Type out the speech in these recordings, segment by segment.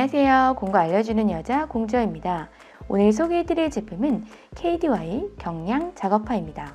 안녕하세요. 공부 알려주는 여자 공주입니다. 오늘 소개해드릴 제품은 KDY 경량 작업파입니다.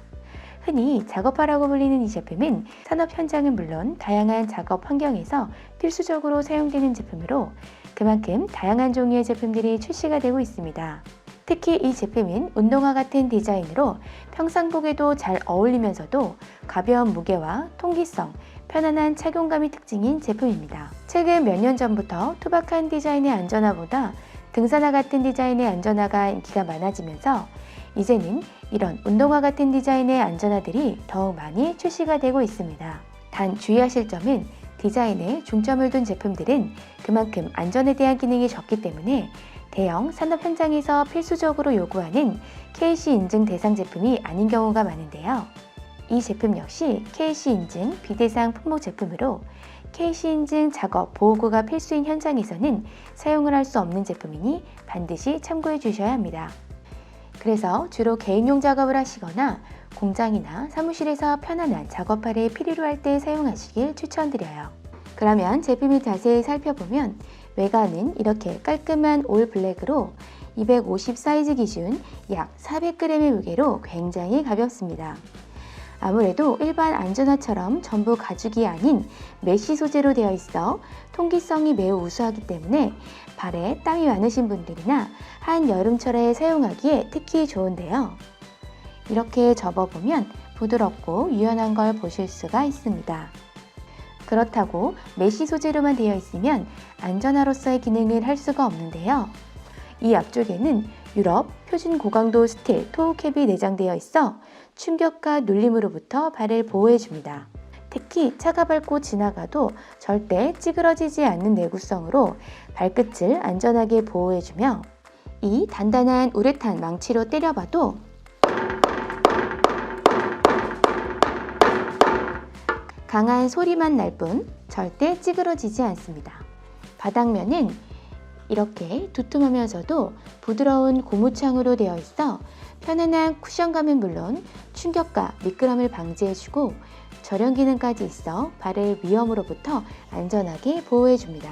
흔히 작업파라고 불리는 이 제품은 산업 현장은 물론 다양한 작업 환경에서 필수적으로 사용되는 제품으로 그만큼 다양한 종류의 제품들이 출시가 되고 있습니다. 특히 이 제품은 운동화 같은 디자인으로 평상복에도 잘 어울리면서도 가벼운 무게와 통기성, 편안한 착용감이 특징인 제품입니다. 최근 몇 년 전부터 투박한 디자인의 안전화보다 등산화 같은 디자인의 안전화가 인기가 많아지면서 이제는 이런 운동화 같은 디자인의 안전화들이 더욱 많이 출시가 되고 있습니다. 단 주의하실 점은 디자인에 중점을 둔 제품들은 그만큼 안전에 대한 기능이 적기 때문에 대형 산업 현장에서 필수적으로 요구하는 KC 인증 대상 제품이 아닌 경우가 많은데요. 이 제품 역시 KC 인증 비대상 품목 제품으로 KC 인증 작업 보호구가 필수인 현장에서는 사용을 할 수 없는 제품이니 반드시 참고해 주셔야 합니다. 그래서 주로 개인용 작업을 하시거나 공장이나 사무실에서 편안한 작업화를 필요로 할 때 사용하시길 추천드려요. 그러면 제품을 자세히 살펴보면 외관은 이렇게 깔끔한 올 블랙으로 250 사이즈 기준 약 400g의 무게로 굉장히 가볍습니다. 아무래도 일반 안전화처럼 전부 가죽이 아닌 메쉬 소재로 되어 있어 통기성이 매우 우수하기 때문에 발에 땀이 많으신 분들이나 한 여름철에 사용하기에 특히 좋은데요. 이렇게 접어보면 부드럽고 유연한 걸 보실 수가 있습니다. 그렇다고 메쉬 소재로만 되어 있으면 안전화로서의 기능을 할 수가 없는데요. 이 앞쪽에는 유럽 표준 고강도 스틸 토우캡이 내장되어 있어 충격과 눌림으로부터 발을 보호해줍니다. 특히 차가 밟고 지나가도 절대 찌그러지지 않는 내구성으로 발끝을 안전하게 보호해주며 이 단단한 우레탄 망치로 때려봐도 강한 소리만 날 뿐 절대 찌그러지지 않습니다. 바닥면은 이렇게 두툼하면서도 부드러운 고무창으로 되어 있어 편안한 쿠션감은 물론 충격과 미끄럼을 방지해주고 절연 기능까지 있어 발을 위험으로부터 안전하게 보호해줍니다.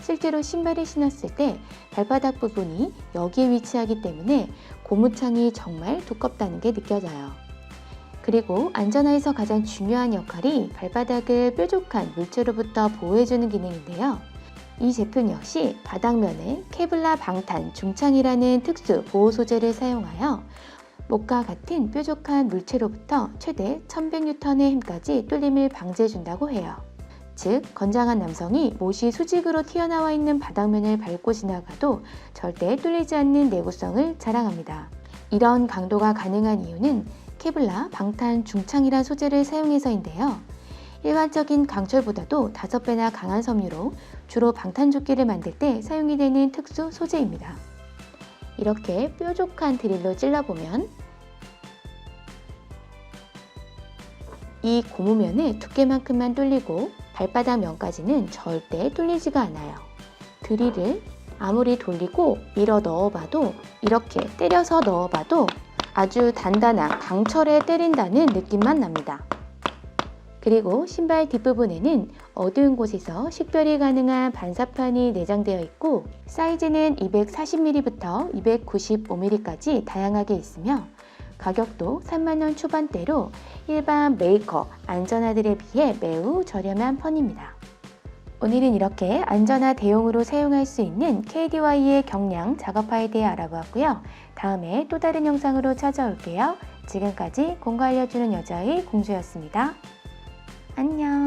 실제로 신발을 신었을 때 발바닥 부분이 여기에 위치하기 때문에 고무창이 정말 두껍다는 게 느껴져요. 그리고 안전화에서 가장 중요한 역할이 발바닥을 뾰족한 물체로부터 보호해주는 기능인데요. 이 제품 역시 바닥면에 케블라 방탄 중창이라는 특수 보호 소재를 사용하여 목과 같은 뾰족한 물체로부터 최대 1100N의 힘까지 뚫림을 방지해준다고 해요. 즉, 건장한 남성이 못이 수직으로 튀어나와 있는 바닥면을 밟고 지나가도 절대 뚫리지 않는 내구성을 자랑합니다. 이런 강도가 가능한 이유는 케블라 방탄 중창이란 소재를 사용해서인데요. 일반적인 강철보다도 5배나 강한 섬유로 주로 방탄조끼를 만들 때 사용이 되는 특수 소재입니다. 이렇게 뾰족한 드릴로 찔러보면 이 고무면의 두께만큼만 뚫리고 발바닥 면까지는 절대 뚫리지가 않아요. 드릴을 아무리 돌리고 밀어 넣어봐도 이렇게 때려서 넣어봐도 아주 단단한 강철에 때린다는 느낌만 납니다. 그리고 신발 뒷부분에는 어두운 곳에서 식별이 가능한 반사판이 내장되어 있고 사이즈는 240mm부터 295mm까지 다양하게 있으며 가격도 3만원 초반대로 일반 메이커 안전화들에 비해 매우 저렴한 편입니다. 오늘은 이렇게 안전화 대용으로 사용할 수 있는 KDY의 경량 작업화에 대해 알아보았고요. 다음에 또 다른 영상으로 찾아올게요. 지금까지 공부 알려주는 여자의 공주였습니다. 안녕.